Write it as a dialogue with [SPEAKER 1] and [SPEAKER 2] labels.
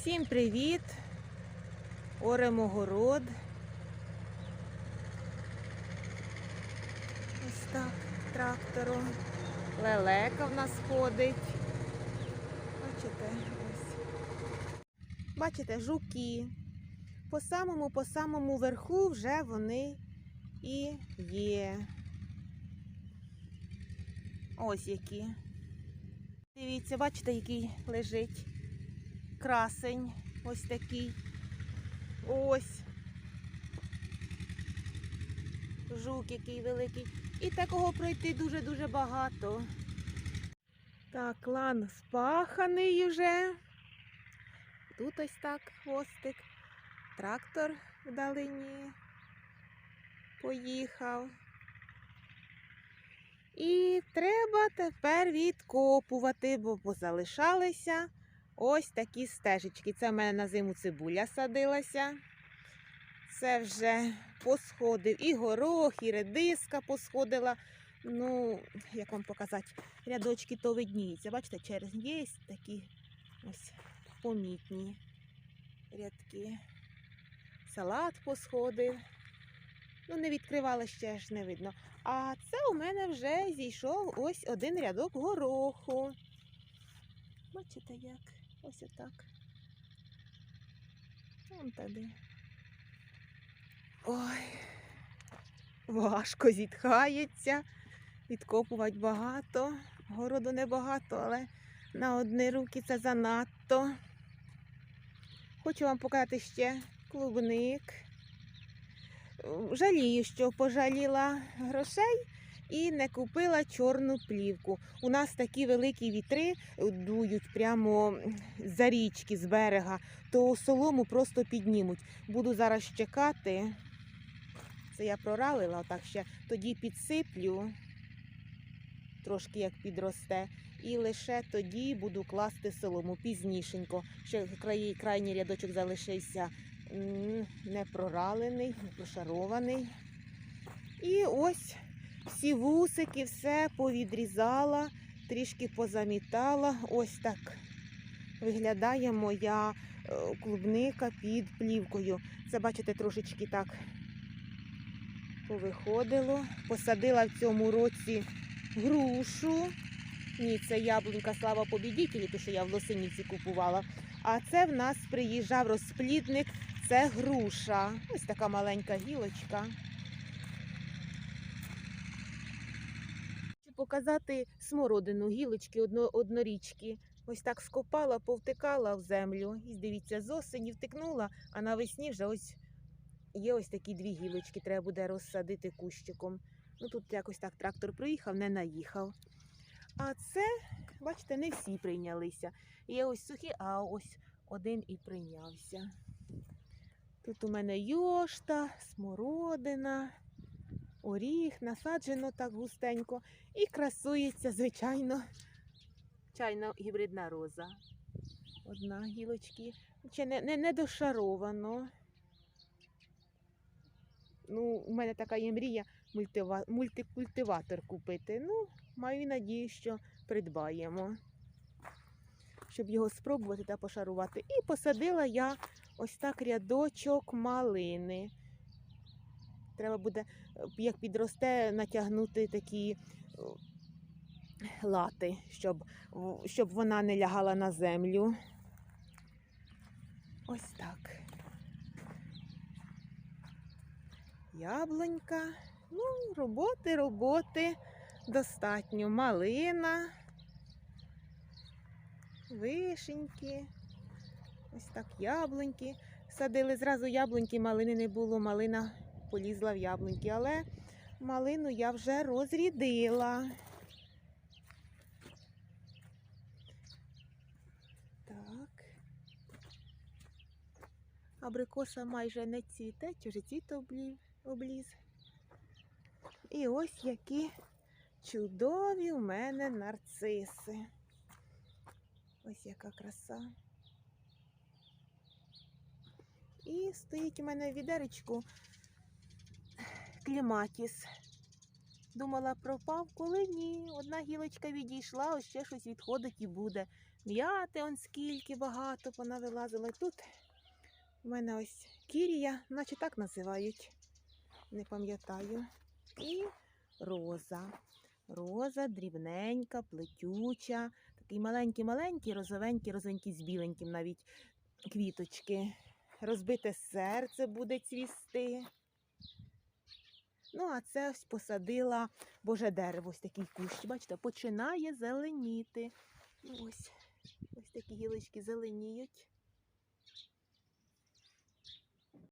[SPEAKER 1] Всім привіт! Оремо город. Ось так, трактором. Лелека в нас ходить. Бачите, ось. Бачите, жуки. По самому, по самому верху вже вони і є. Ось які. Дивіться, бачите, який лежить красень. Ось такий. Ось. Жук який великий. І такого пройти дуже-дуже багато. Так, лан спаханий вже. Тут ось так хвостик. Трактор вдалині поїхав. І треба тепер відкопувати, бо позалишалися ось такі стежечки. Це в мене на зиму цибуля садилася. Це вже посходив і горох, і редиска посходила. Ну, як вам показати, рядочки то видніються. Бачите, через є такі ось помітні рядки. Салат посходив. Ну, не відкривала ще ж не видно. А це у мене вже зійшов ось один рядок гороху. Бачите, як? Ось отак. Вон туди. Ой, важко зітхається. Відкопувати багато. Городу небагато, але на одні руки це занадто. Хочу вам показати ще клубник. Жалію, що пожаліла грошей і не купила чорну плівку. У нас такі великі вітри дують прямо за річки з берега, то солому просто піднімуть. Буду зараз чекати. Це я проралила так ще, тоді підсиплю, трошки як підросте, і лише тоді буду класти солому пізнішенько. Ще край, крайній рядочок залишився не проралений, не прошарований. І ось всі вусики, все повідрізала, трішки позамітала. Ось так виглядає моя е, клубника під плівкою. Це, бачите, трошечки так повиходило. Посадила в цьому році грушу. Ні, це яблунька слава побідітелі, то що я в Лосиніці купувала. А це в нас приїжджав розплідник, це груша. Ось така маленька гілочка. Показати смородину, гілочки одно, однорічки. Ось так скопала, повтикала в землю. І дивіться, з осені втикнула, а навесні вже ось є ось такі дві гілочки, треба буде розсадити кущиком. Ну тут якось так трактор проїхав, не наїхав. А це, бачите, не всі прийнялися. Є ось сухі, а ось один і прийнявся. Тут у мене йошта, смородина, оріх, насаджено так густенько. І красується, звичайно, чайна гібридна роза. Одна гілочки. Ще не, не, не дошаровано. Ну, у мене така є мрія мультива, мультикультиватор купити. Ну, маю надію, що придбаємо, щоб його спробувати та пошарувати. І посадила я ось так рядочок малини. Треба буде, е, як підросте, натягнути такі лати, щоб, щоб вона не лягала на землю. Ось так. Яблунька. Ну, роботи, роботи достатньо. Малина, вишеньки, ось так яблуньки. Садили зразу яблуньки, малини не було, малина полізла в яблуньки, але малину я вже розрідила. Так. Абрикоса майже не цвіте, вже цвіт обліз. І ось які чудові у мене нарциси. Ось яка краса. І стоїть у мене в відеречку кліматіс. Думала, пропав, коли ні. Одна гілочка відійшла, ось ще щось відходить і буде. М'яти он скільки багато понавилазило. І Тут у мене ось кірія, наче так називають. Не пам'ятаю. І роза. Роза дрібненька, плетюча, такий маленький-маленький, розовенький, розовенький з біленьким навіть квіточки. Розбите серце буде цвісти. Ну, а це ось посадила боже дерево, ось такий кущ. Бачите, починає зеленіти. Ось, ось такі гілочки зеленіють.